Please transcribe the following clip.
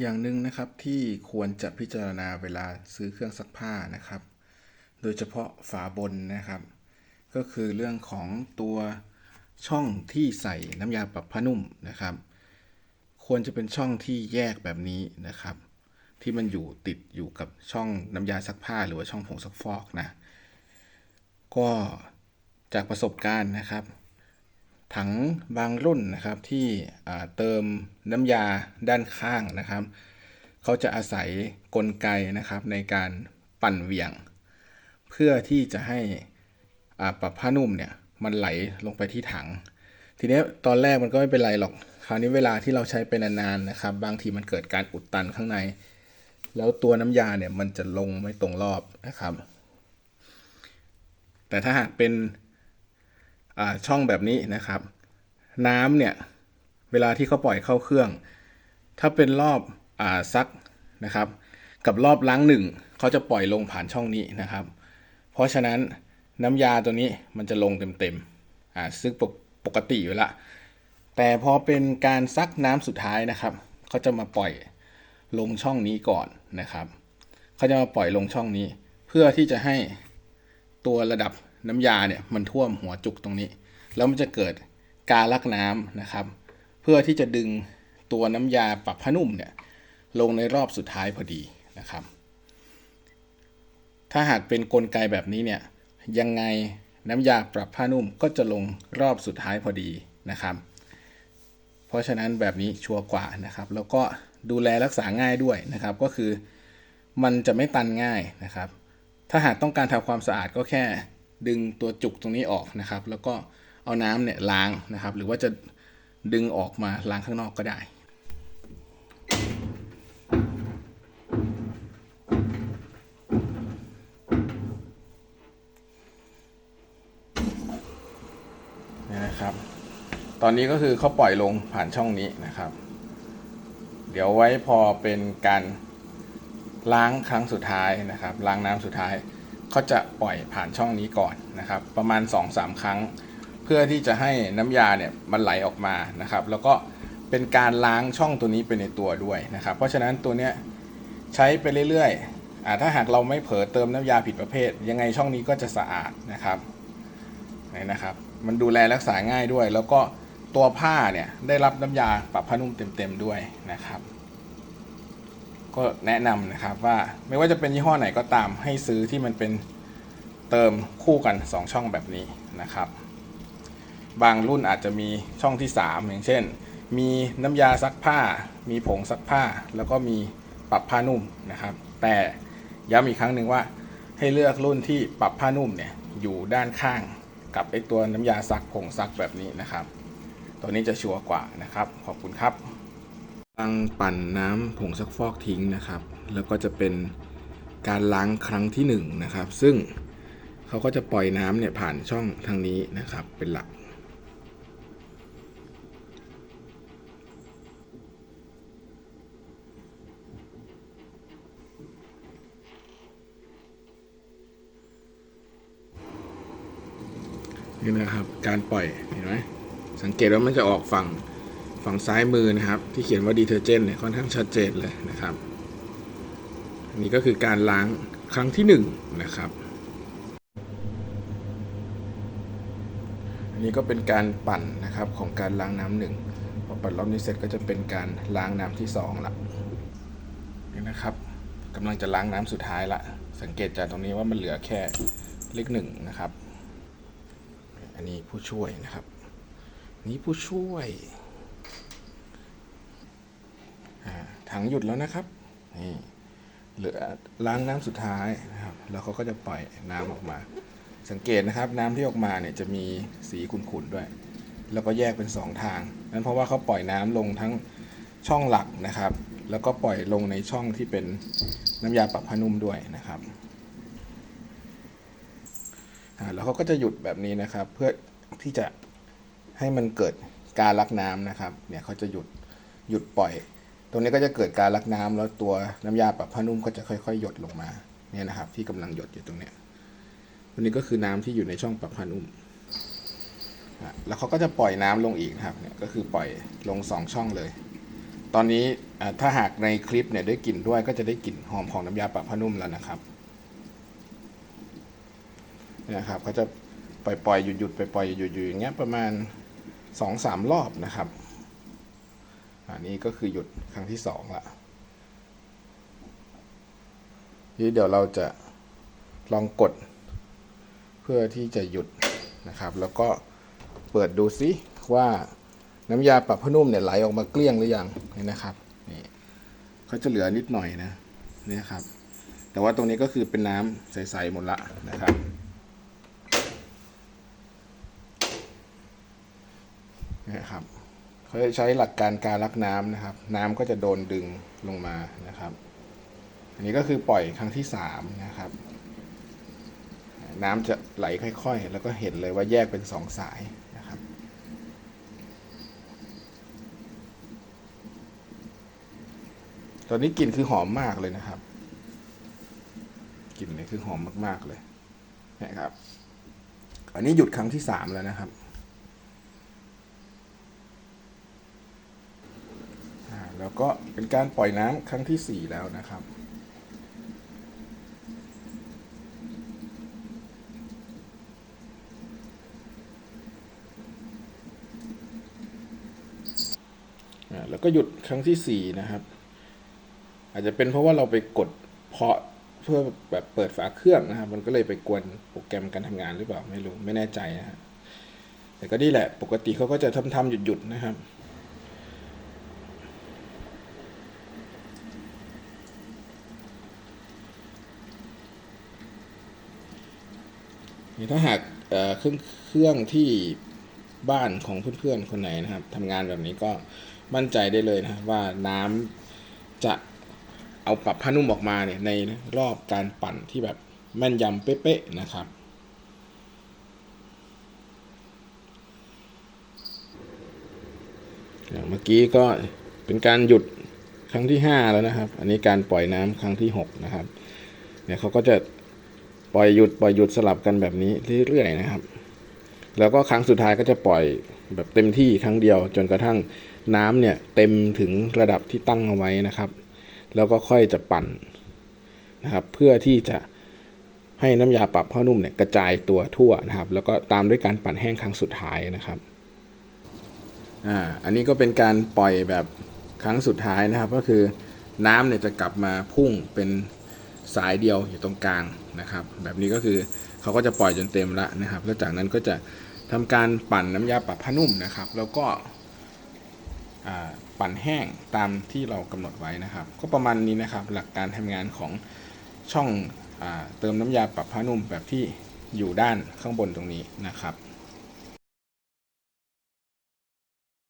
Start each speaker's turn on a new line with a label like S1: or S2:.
S1: อย่างหนึ่งนะครับที่ควรจะพิจารณาเวลาซื้อเครื่องซักผ้านะครับ โดยเฉพาะฝาบนนะครับ ก็คือเรื่องของตัวช่องที่ใส่น้ำยาปรับผ้านุ่มนะครับ ควรจะเป็นช่องที่แยกแบบนี้นะครับ ที่มันอยู่ติดอยู่กับช่องน้ำยาซักผ้า หรือว่าช่องผงซักฟอกนะก็จากประสบการณ์นะครับ ถังบางรุ่นนะครับที่เติมน้ำยาด้านข้างนะครับ เขาจะอาศัยกลไกนะครับในการปั่นเวียง เพื่อที่จะให้ปรับผ้านุ่มเนี่ยมันไหลลงไปที่ถัง ทีนี้ตอนแรกมันก็ไม่เป็นไรหรอก คราวนี้เวลาที่เราใช้ไปนานๆนะครับ บางทีมันเกิดการอุดตันข้างใน แล้วตัวน้ำยาเนี่ยมันจะลงไม่ตรงรอบนะครับ แต่ถ้าหากเป็น ช่องแบบนี้นะครับ น้ำเนี่ย เวลาที่เขาปล่อยเข้าเครื่อง ถ้าเป็นรอบอซักนะครับ กับรอบล้างหนึ่งเขาจะปล่อยลงผ่านช่องนี้นะครับ เพราะฉะนั้นน้ำยาตัวนี้มันจะลงเต็มๆอ่าซึ่งปกปกติอยู่ละ แต่พอเป็นการซักน้ำสุดท้ายนะครับเขาจะมาปล่อยลงช่องนี้ก่อนนะครับเขาจะมาปล่อยลงช่องนี้ เพื่อที่จะให้ตัวระดับ น้ำยาเนี่ยมันท่วมหัวจุกตรงนี้ แล้วมันจะเกิดการลักน้ำนะครับ เพื่อที่จะดึงตัวน้ำยาปรับผ้านุ่มเนี่ยลงในรอบสุดท้ายพอดีนะครับ ถ้าหากเป็นนกลไกแบบนี้เนี่ยยังไงน้ำยาปรับผ้านุ่มก็จะลงรอบสุดท้ายพอดีนะครับ เพราะฉะนั้นแบบนี้ชัวร์กว่านะครับ แล้วก็ดูแลรักษาง่ายด้วยนะครับ ก็คือมันจะไม่ตันง่ายนะครับ ถ้าหากต้องการทำความสะอาดก็แค่ ดึงตัวจุกตรงนี้ออกนะครับ แล้วก็เอาน้ำเนี่ยล้างนะครับ หรือว่าจะดึงออกมาล้างข้างนอกก็ได้นี่นะครับ ตอนนี้ก็คือเขาปล่อยลงผ่านช่องนี้นะครับ เดี๋ยวไว้พอเป็นการล้างครั้งสุดท้ายนะครับ ล้างน้ำสุดท้าย เขาจะปล่อยผ่านช่องนี้ก่อนนะครับ ประมาณ 2-3 ครั้ง เพื่อที่จะให้น้ำยาเนี่ยมันไหลออกมานะครับ แล้วก็เป็นการล้างช่องตัวนี้ไปในตัวด้วยนะครับ เพราะฉะนั้นตัวเนี้ยใช้ไปเรื่อยๆอ่าถ้าหากเราไม่เผลอเติมน้ำยาผิดประเภท ยังไงช่องนี้ก็จะสะอาดนะครับนี่นะครับ มันดูแลรักษาง่ายด้วย แล้วก็ตัวผ้าเนี่ยได้รับน้ำยาปรับผ้านุ่มเต็มๆด้วยนะครับ ก็แนะนำนะครับว่าไม่ว่าจะเป็นยี่ห้อไหนก็ตามให้ซื้อที่มันเป็นเติมคู่กัน 2 ช่องแบบนี้นะครับ บางรุ่นอาจจะมีช่องที่ 3 อย่างเช่น มีน้ำยาซักผ้า มีผงซักผ้า แล้วก็มีปรับผ้านุ่มนะครับ แต่ย้ำอีกครั้งหนึ่งว่าให้เลือกรุ่นที่ปรับผ้านุ่มเนี่ยอยู่ด้านข้างกับไอตัวน้ำยาซักผงซักแบบนี้นะครับ ตัวนี้จะชัวร์กว่านะครับ ขอบคุณครับ ตั้งปั่นน้ำผงซักฟอกทิ้งนะครับ แล้วก็จะเป็นการล้างครั้งที่1นงนะครับ ซึ่งเขาก็จะปล่อยน้ำเนี่ยผ่านช่องทางนี้นะครับ เป็นหลัก นี่นะครับ การปล่อยเห็นไหมสังเกตว่ามันจะออกฝั่ง ฝั่งซ้ายมือนะครับ ที่เขียนว่าดีเทอร์เจนเนี่ยค่อนข้างชัดเจนเลยนะครับนนี้ก็คือการล้างครั้งที่หนึ่งนะครับ อันนี้ก็เป็นการปั่นนะครับของการล้างน้ำหนึ่งพอปั่นรอบนี้เสร็จก็จะเป็นการล้างน้ำที่สองละนี่นะครับกำลังจะล้างน้ำสุดท้ายละ สังเกตจากตรงนี้ว่ามันเหลือแค่เลขหนึ่งนะครับ อันนี้ผู้ช่วยนะครับ นี่ผู้ช่วยอ่า ถังหยุดแล้วนะครับนี่เหลือล้างน้ำสุดท้ายนะครับแล้วเขาก็จะปล่อยน้ำออกมา สังเกตนะครับ น้ำที่ออกมาเนี่ยจะมีสีขุ่นๆด้วย แล้วก็แยกเป็นสองทาง นั่นเพราะว่าเขาปล่อยน้ำลงทั้งช่องหลักนะครับ แล้วก็ปล่อยลงในช่องที่เป็นน้ำยาปรับผ้านุ่มด้วยนะครับแล้วเขาก็จะหยุดแบบนี้นะครับ เพื่อที่จะให้มันเกิดการลักน้ำนะครับ เนี่ยเขาจะหยุดหยุดปล่อย ตรงนี้ก็จะเกิดการลักน้ำแล้วตัวน้ำยาปรับผ้านุ่มก็จะค่อยๆ หยดลงมาเนี่ยนะครับ ที่กำลังหยดอยู่ตรงเนี้ยตัวนี้ก็คือน้ำที่อยู่ในช่องปรับผ้านุ่มอะแล้วเขาก็จะปล่อยน้ำลงอีกนะครับเนี่ยก็คือปล่อยลงสองช่องเลย ตอนนี้ถ้าหากในคลิปเนี่ยได้กลิ่นด้วยก็จะได้กลิ่นหอมของน้ำยาปรับผ้านุ่มแล้วนะครับเนี่ยนะครับเขาจะปล่อยปล่อยหยุดหยุดไปปล่อยหยุดหยุดอย่างเงี้ยประมาณสองสามรอบนะครับ อันนี้ก็คือหยุดครั้งที่สองละทีเดี๋ยวเราจะลองกด เพื่อที่จะหยุดนะครับ แล้วก็เปิดดูซิว่าน้ำยาปรับผ้านุ่มเนี่ยไหลออกมาเกลี้ยงหรือยังนี่นะครับนี่เขาจะเหลือนิดหน่อยนะนี่ครับ แต่ว่าตรงนี้ก็คือเป็นน้ำใสๆหมดละนะครับนี่ครับ เขาจะใช้หลักการการลักน้ำนะครับ น้ำก็จะโดนดึงลงมานะครับ อันนี้ก็คือปล่อยครั้งที่สามนะครับ น้ำจะไหลค่อย ๆ แล้วก็เห็นเลยว่าแยกเป็นสองสายนะครับ ตอนนี้กลิ่นคือหอมมากเลยนะครับกลิ่นเนี่ยคือหอมมากๆเลยนะครับ อันนี้หยุดครั้งที่สามแล้วนะครับอ่า แล้วก็เป็นการปล่อยน้ำครั้งที่สี่แล้วนะครับ แล้วก็หยุดครั้งที่สี่นะครับ อาจจะเป็นเพราะว่าเราไปกดเพาะเพื่อแบบเปิดฝาเครื่องนะครับ มันก็เลยไปกวนโปรแกรมการทำงานหรือเปล่าไม่รู้ไม่แน่ใจนะฮะแต่ก็นี่แหละปกติเขาก็จะทำทำหยุดหยุดๆนะครับ ถ้าหากเครื่องเครื่องที่บ้านของเพื่อนๆคนไหนนะครับทำงานแบบนี้ก็มั่นใจได้เลยนะว่าน้ำจะเอาปรับผ้านุ่มออกมาเนี่ยในรอบการปั่นที่แบบแม่นยำเป๊ะๆนะครับอย่างเมื่อกี้ก็เป็นการหยุดครั้งที่ห้าแล้วนะครับ อันนี้การปล่อยน้ำครั้งที่หกนะครับ เนี่ยเขาก็จะ ปล่อยหยุดปล่อยหยุดสลับกันแบบนี้เรื่อยๆนะครับ แล้วก็ครั้งสุดท้ายก็จะปล่อยแบบเต็มที่ครั้งเดียว จนกระทั่งน้ำเนี่ยเต็มถึงระดับที่ตั้งเอาไว้นะครับ แล้วก็ค่อยจะปั่นนะครับ เพื่อที่จะให้น้ำยาปรับผ้านุ่มเนี่ยกระจายตัวทั่วนะครับ แล้วก็ตามด้วยการปั่นแห้งครั้งสุดท้ายนะครับอ่าอันนี้ก็เป็นการปล่อยแบบครั้งสุดท้ายนะครับ ก็คือน้ำเนี่ยจะกลับมาพุ่งเป็น สายเดียวอยู่ตรงกลางนะครับ แบบนี้ก็คือเขาก็จะปล่อยจนเต็มแล้วนะครับ แล้วจากนั้นก็จะทำการปั่นน้ำยาปรับผ้านุ่มนะครับ แล้วก็ปั่นแห้งตามที่เรากำหนดไว้นะครับ ก็ประมาณนี้นะครับ หลักการทำงานของช่องอเติมน้ำยาปรับผ้านุ่มแบบที่อยู่ด้านข้างบนตรงนี้นะครับ